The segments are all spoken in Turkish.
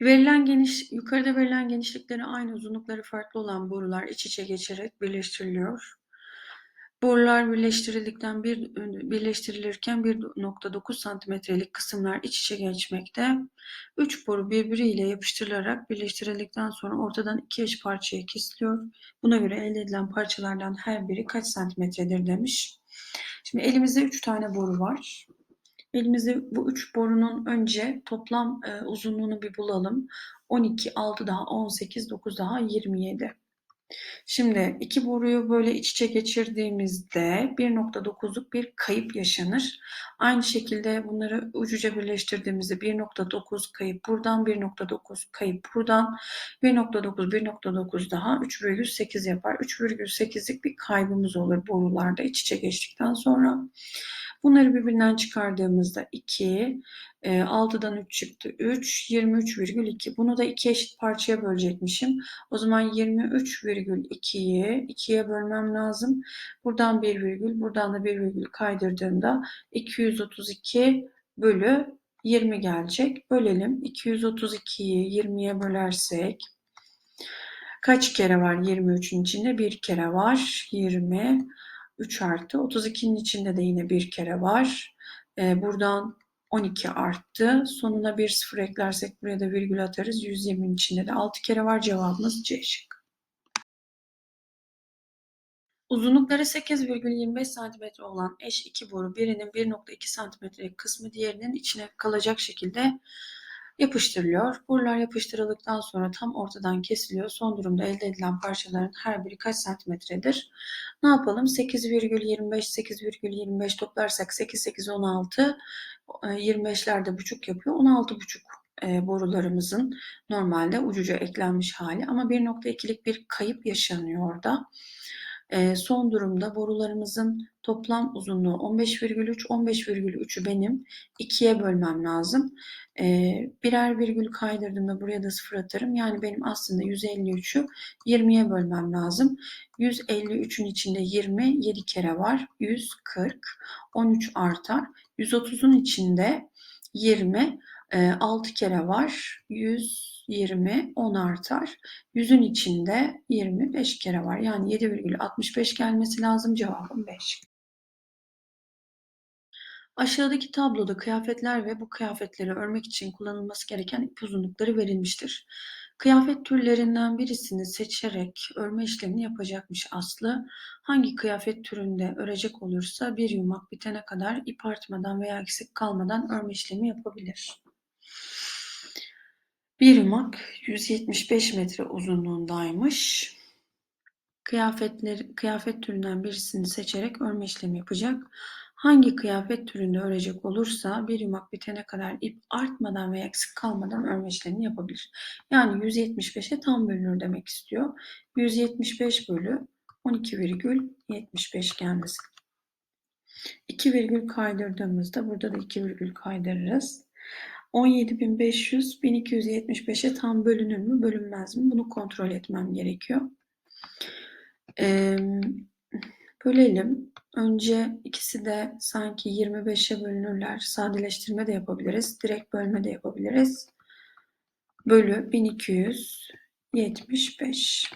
Verilen geniş yukarıda verilen genişlikleri aynı, uzunlukları farklı olan borular iç içe geçerek birleştiriliyor. Borular birleştirildikten bir birleştirilirken 1.9 santimetrelik kısımlar iç içe geçmekte. Üç boru birbiriyle yapıştırılarak birleştirildikten sonra ortadan iki eş parçaya kesiliyor. Buna göre elde edilen parçalardan her biri kaç santimetredir demiş. Şimdi elimizde üç tane boru var. Elimizde bu üç borunun önce toplam e, uzunluğunu bir bulalım. 12, 6 daha 18, 9 daha 27. Şimdi iki boruyu böyle iç içe geçirdiğimizde 1.9'luk bir kayıp yaşanır. Aynı şekilde bunları ucuca birleştirdiğimizde 1.9 kayıp buradan 1.9 kayıp buradan 1.9 1.9 daha 3,8 yapar. 3,8'lik bir kaybımız olur borularda iç içe geçtikten sonra. Bunları birbirinden çıkardığımızda 2, 6'dan 3 çıktı 3, 23,2. Bunu da iki eşit parçaya bölecekmişim. O zaman 23,2'yi 2'ye bölmem lazım. Buradan 1 virgül, buradan da 1 virgül kaydırdığımda 232 bölü 20 gelecek. Bölelim. 232'yi 20'ye bölersek kaç kere var 23'ün içinde? Bir kere var. 20 3 artı. 32'nin içinde de yine bir kere var. Ee, buradan 12 arttı. Sonuna bir sıfır eklersek buraya da virgül atarız. 120'nin içinde de 6 kere var. Cevabımız C şık. Uzunlukları 8,25 cm olan eş iki boru birinin 1.2 cm kısmı diğerinin içine kalacak şekilde yapıştırılıyor. Borular yapıştırıldıktan sonra tam ortadan kesiliyor. Son durumda elde edilen parçaların her biri kaç santimetredir? Ne yapalım? 8,25 8,25 toplarsak 8 8 16 25'lerde buçuk yapıyor. 16 buçuk e, borularımızın normalde ucuca eklenmiş hali ama 1.2'lik bir kayıp yaşanıyor orada. Son durumda borularımızın toplam uzunluğu 15,3. 15,3'ü benim 2'ye bölmem lazım. Birer virgül kaydırdığımda buraya da sıfır atarım. Yani benim aslında 153'ü 20'ye bölmem lazım. 153'ün içinde 20 7 kere var. 140. 13 artar. 130'un içinde 20 6 kere var. 120 10 artar. 100'ün içinde 25 kere var. Yani 7,65 gelmesi lazım. Cevabım 5. Aşağıdaki tabloda kıyafetler ve bu kıyafetleri örmek için kullanılması gereken ip uzunlukları verilmiştir. Kıyafet türlerinden birisini seçerek örme işlemini yapacakmış Aslı. Hangi kıyafet türünde örecek olursa bir yumak bitene kadar ip artmadan veya eksik kalmadan örme işlemi yapabilir. Bir yumak 175 metre uzunluğundaymış. Kıyafetleri, kıyafet türünden birisini seçerek örme işlemi yapacak. Hangi kıyafet türünde örecek olursa bir yumak bitene kadar ip artmadan veya eksik kalmadan örme işlemini yapabilir. Yani 175'e tam bölünür demek istiyor. 175 bölü 12,75 gelmesi. 2 virgül kaydırdığımızda burada da 2 virgül kaydırırız. 17.500 1275'e tam bölünür mü bölünmez mi? Bunu kontrol etmem gerekiyor. Ee, bölelim. Önce ikisi de sanki 25'e bölünürler. Sadeleştirme de yapabiliriz. Direkt bölme de yapabiliriz. Bölü 1275.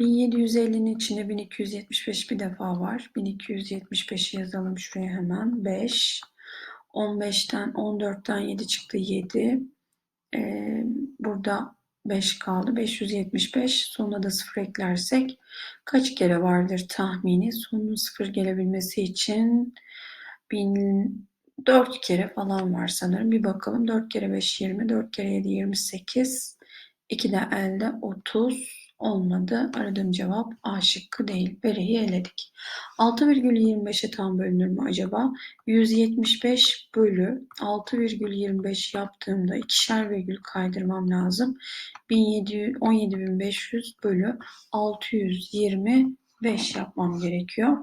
1750'nin içinde 1275 bir defa var. 1275'i yazalım şuraya hemen. 5. 15'ten 14'ten 7 çıktı 7. Ee, burada 5 kaldı. 575. Sonuna da 0 eklersek kaç kere vardır tahmini? Sonun 0 gelebilmesi için 1004 kere falan var sanırım. Bir bakalım. 4 kere 5 20. 4 kere 7 28. 2 de elde 30 olmadı. Aradığım cevap A şıkkı değil. Bereyi eledik. 6,25'e tam bölünür mü acaba? 175 bölü 6,25 yaptığımda ikişer virgül kaydırmam lazım. 17.500 bölü 625 yapmam gerekiyor.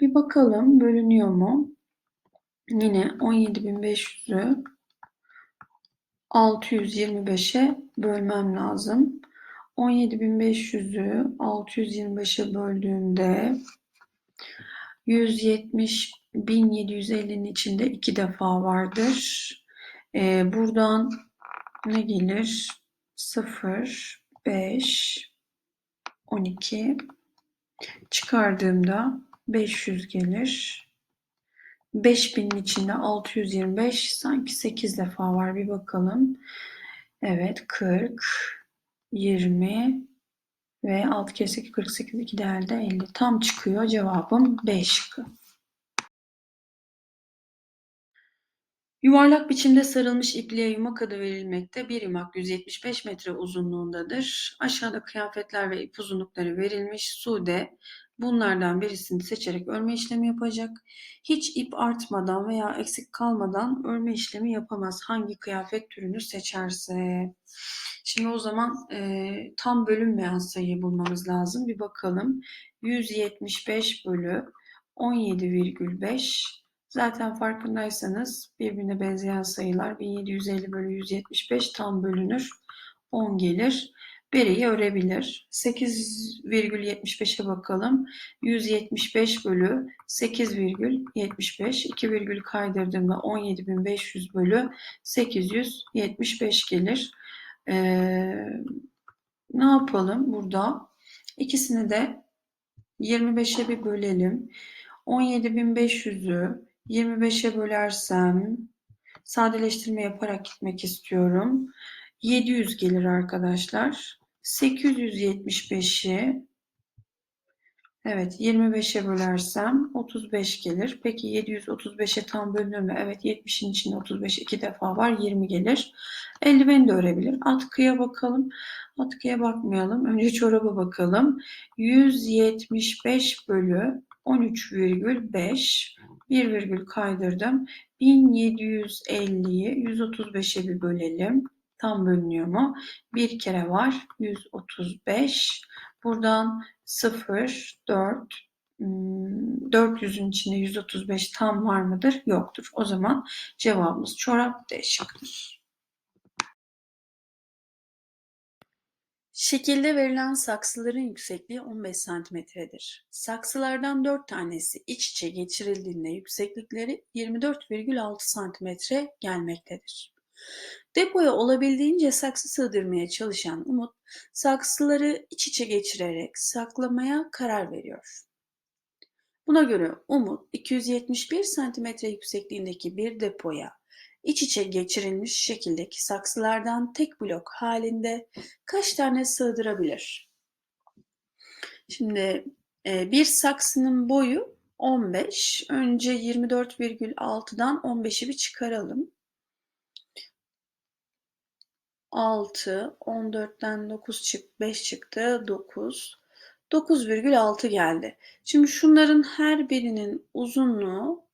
Bir bakalım bölünüyor mu? Yine 17.500'ü 625'e bölmem lazım. 17.500'ü 625'e böldüğümde 170 bin 1750'nin içinde iki defa vardır. Ee, buradan ne gelir? 0, 5, 12 çıkardığımda 500 gelir. 5000'in içinde 625 sanki 8 defa var bir bakalım. Evet 40, 20 ve 6 kere 8 48 2 değerde 50 tam çıkıyor cevabım B şıkkı. Yuvarlak biçimde sarılmış ipliğe yumak adı verilmekte. Bir yumak 175 metre uzunluğundadır. Aşağıda kıyafetler ve ip uzunlukları verilmiş. Sude bunlardan birisini seçerek örme işlemi yapacak. Hiç ip artmadan veya eksik kalmadan örme işlemi yapamaz. Hangi kıyafet türünü seçerse. Şimdi o zaman e, tam bölünmeyen sayıyı bulmamız lazım. Bir bakalım. 175 bölü 17,5 Zaten farkındaysanız birbirine benzeyen sayılar 1750 bölü 175 tam bölünür. 10 gelir. Bereyi örebilir. 8,75'e bakalım. 175 bölü 8,75. 2 virgül kaydırdığımda 17.500 bölü 875 gelir. Ee, ne yapalım burada? İkisini de 25'e bir bölelim. 17.500'ü 25'e bölersem sadeleştirme yaparak gitmek istiyorum. 700 gelir arkadaşlar. 875'i Evet 25'e bölersem 35 gelir. Peki 735'e tam bölünür mü? Evet 70'in içinde 35 iki defa var 20 gelir. Eldiveni de örebilir. Atkıya bakalım. Atkıya bakmayalım. Önce çoraba bakalım. 175 bölü 13,5 bir virgül kaydırdım. 1750'yi 135'e bir bölelim. Tam bölünüyor mu? Bir kere var. 135. Buradan 0, 4, 400'ün içinde 135 tam var mıdır? Yoktur. O zaman cevabımız çorap D şıkkıdır. Şekilde verilen saksıların yüksekliği 15 santimetredir. Saksılardan 4 tanesi iç içe geçirildiğinde yükseklikleri 24,6 santimetre gelmektedir. Depoya olabildiğince saksı sığdırmaya çalışan Umut, saksıları iç içe geçirerek saklamaya karar veriyor. Buna göre Umut 271 santimetre yüksekliğindeki bir depoya iç içe geçirilmiş şekildeki saksılardan tek blok halinde kaç tane sığdırabilir? Şimdi e, bir saksının boyu 15. Önce 24,6'dan 15'i bir çıkaralım. 6, 14'ten 9 çık, 5 çıktı, 9. 9,6 geldi. Şimdi şunların her birinin uzunluğu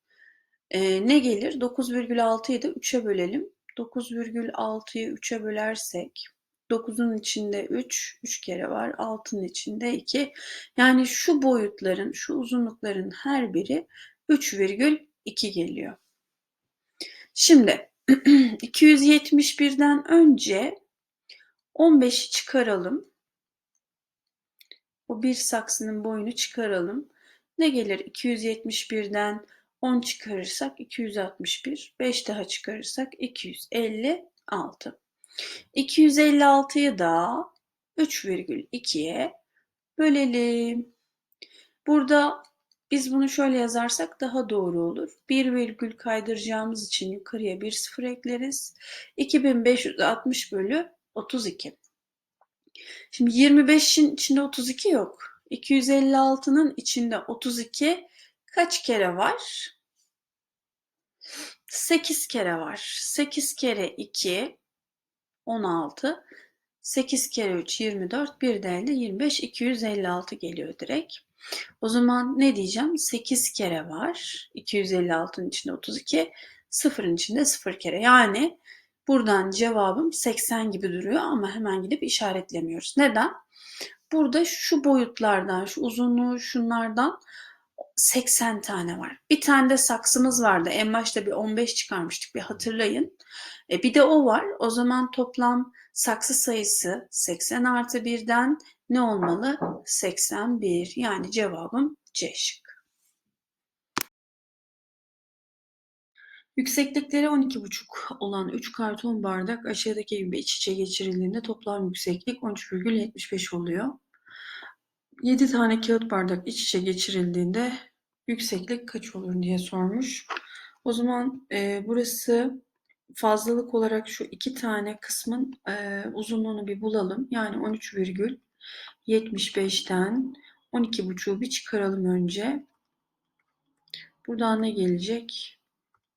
e, ne gelir? 9,6'yı da 3'e bölelim. 9,6'yı 3'e bölersek 9'un içinde 3, 3 kere var. 6'nın içinde 2. Yani şu boyutların, şu uzunlukların her biri 3,2 geliyor. Şimdi 271'den önce 15'i çıkaralım. O bir saksının boyunu çıkaralım. Ne gelir 271'den 10 çıkarırsak 261, 5 daha çıkarırsak 256. 256'yı da 3,2'ye bölelim. Burada biz bunu şöyle yazarsak daha doğru olur. Bir virgül kaydıracağımız için yukarıya bir sıfır ekleriz. 2560 bölü 32. Şimdi 25'in içinde 32 yok. 256'nın içinde 32 kaç kere var? 8 kere var. 8 kere 2 16. 8 kere 3 24. Bir de elde 25 256 geliyor direkt. O zaman ne diyeceğim? 8 kere var. 256'nın içinde 32. Sıfırın içinde 0 kere. Yani buradan cevabım 80 gibi duruyor ama hemen gidip işaretlemiyoruz. Neden? Burada şu boyutlardan, şu uzunluğu şunlardan 80 tane var. Bir tane de saksımız vardı. En başta bir 15 çıkarmıştık bir hatırlayın. E bir de o var. O zaman toplam saksı sayısı 80 artı 1'den ne olmalı? 81. Yani cevabım C şık. Yükseklikleri 12,5 olan 3 karton bardak aşağıdaki gibi iç içe geçirildiğinde toplam yükseklik 13,75 oluyor. 7 tane kağıt bardak iç içe geçirildiğinde yükseklik kaç olur diye sormuş. O zaman e, burası fazlalık olarak şu iki tane kısmın e, uzunluğunu bir bulalım. Yani 13,75'ten 12,5'u bir çıkaralım önce. Buradan ne gelecek?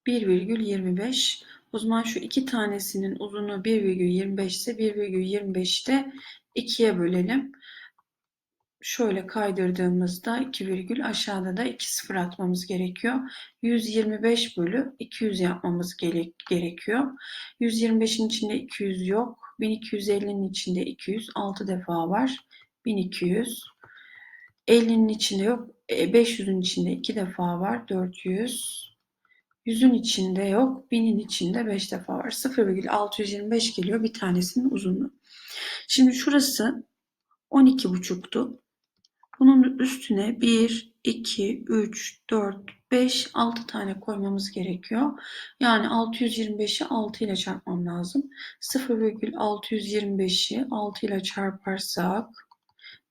1,25. O zaman şu iki tanesinin uzunluğu 1,25 ise 1,25'i de 2'ye bölelim. Şöyle kaydırdığımızda 2 virgül aşağıda da 2 sıfır atmamız gerekiyor. 125 bölü 200 yapmamız gerekiyor. 125'in içinde 200 yok. 1250'nin içinde 200 6 defa var. 1200. 50'nin içinde yok. 500'ün e, içinde 2 defa var. 400. 100'ün içinde yok. 1000'in içinde 5 defa var. 0,625 geliyor bir tanesinin uzunluğu. Şimdi şurası 12,5'tu. Bunun üstüne 1, 2, 3, 4, 5, 6 tane koymamız gerekiyor. Yani 625'i 6 ile çarpmam lazım. 0,625'i 6 ile çarparsak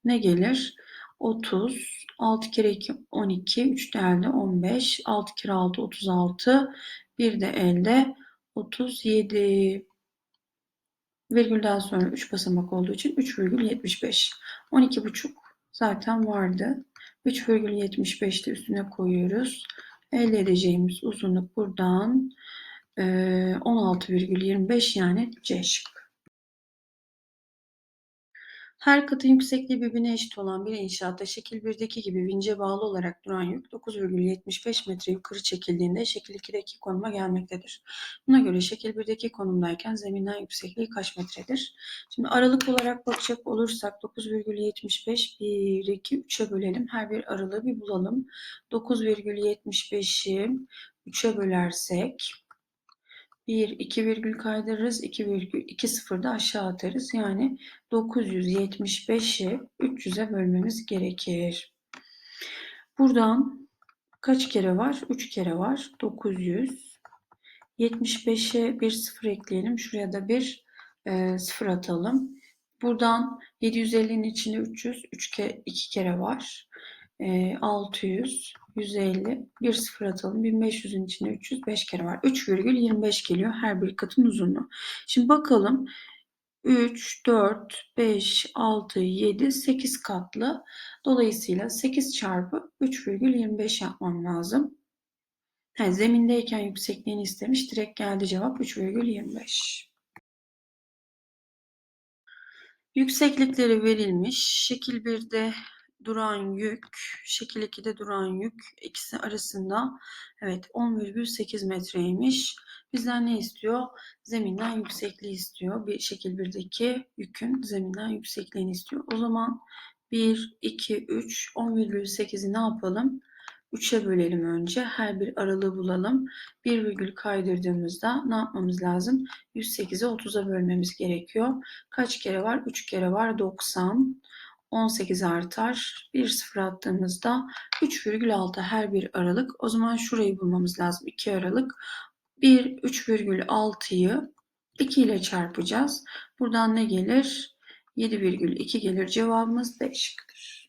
ne gelir? 30, 6 kere 2 12, 3 de elde 15, 6 kere 6 36, 1 de elde 37. Virgülden sonra 3 basamak olduğu için 3,75. 12,5 zaten vardı. 3,75'te üstüne koyuyoruz. Elde edeceğimiz uzunluk buradan 16,25 yani C şıkkı. Her katın yüksekliği birbirine eşit olan bir inşaatta şekil 1'deki gibi vince bağlı olarak duran yük 9,75 metre yukarı çekildiğinde şekil 2'deki konuma gelmektedir. Buna göre şekil 1'deki konumdayken zeminden yüksekliği kaç metredir? Şimdi aralık olarak bakacak olursak 9,75 1, 2, 3'e bölelim. Her bir aralığı bir bulalım. 9,75'i 3'e bölersek 1, 2 virgül kaydırırız. 2 virgül 2 sıfır da aşağı atarız. Yani 975'i 300'e bölmemiz gerekir. Buradan kaç kere var? 3 kere var. 900. 75'e bir sıfır ekleyelim. Şuraya da bir e, sıfır atalım. Buradan 750'nin içinde 300. 3 kere 2 kere var. 600, 150, bir sıfır atalım. 1500'ün içinde 300, 5 kere var. 3,25 geliyor her bir katın uzunluğu. Şimdi bakalım 3, 4, 5, 6, 7, 8 katlı. Dolayısıyla 8 çarpı 3,25 yapmam lazım. Yani zemindeyken yüksekliğini istemiş. Direkt geldi cevap 3,25. Yükseklikleri verilmiş. Şekil 1'de duran yük, şekil 2'de duran yük ikisi arasında evet 10,8 metreymiş. Bizden ne istiyor? Zeminden yüksekliği istiyor. Bir şekil 1'deki yükün zeminden yüksekliğini istiyor. O zaman 1, 2, 3, 10,8'i ne yapalım? 3'e bölelim önce. Her bir aralığı bulalım. Bir virgül kaydırdığımızda ne yapmamız lazım? 108'i 30'a bölmemiz gerekiyor. Kaç kere var? 3 kere var. 90. 18 artar. 1 sıfır attığımızda 3,6 her bir aralık. O zaman şurayı bulmamız lazım. 2 aralık. 1 3,6'yı 2 ile çarpacağız. Buradan ne gelir? 7,2 gelir. Cevabımız D şıkkıdır.